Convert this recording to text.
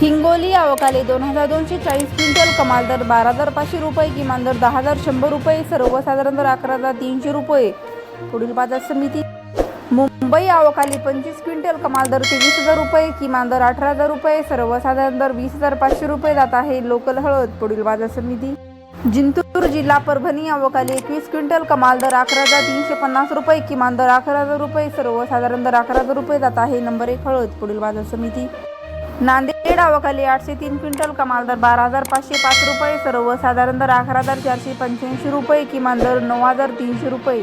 हिंगोली अवकाली दोन हजार दोनशे चाळीस क्विंटल कमाल दर बारा हजार पाचशे रुपये किमान दर दहा हजार शंभर रुपये सर्वसाधारण दर अकरा हजार तीनशे रुपये. पुढील बाजार समिती मुंबई अवकाली पंचवीस क्विंटल कमाल दर तेवीस हजार रुपये किमान दर अठरा हजार रुपये सर्वसाधारण दर वीस हजार पाचशे रुपये जात आहे लोकल हळद. पुढील बाजार समिती जिंतूर जिल्हा परभणी अवकाली एकवीस क्विंटल कमाल दर अकरा हजार तीनशे पन्नास रुपये किमान दर अकरा हजार रुपये सर्वसाधारण दर अकरा हजार रुपये जात आहे नंबर एक हळद. पुढील बाजार समिती नांदेड अवकाली आठशे तीन क्विंटल कमाल दर बारा हजार पाचशे पाच रुपये सर्वसाधारण दर अकरा हजार चारशे पंच्याऐंशी रुपये किमान दर नऊ हजार तीनशे रुपये.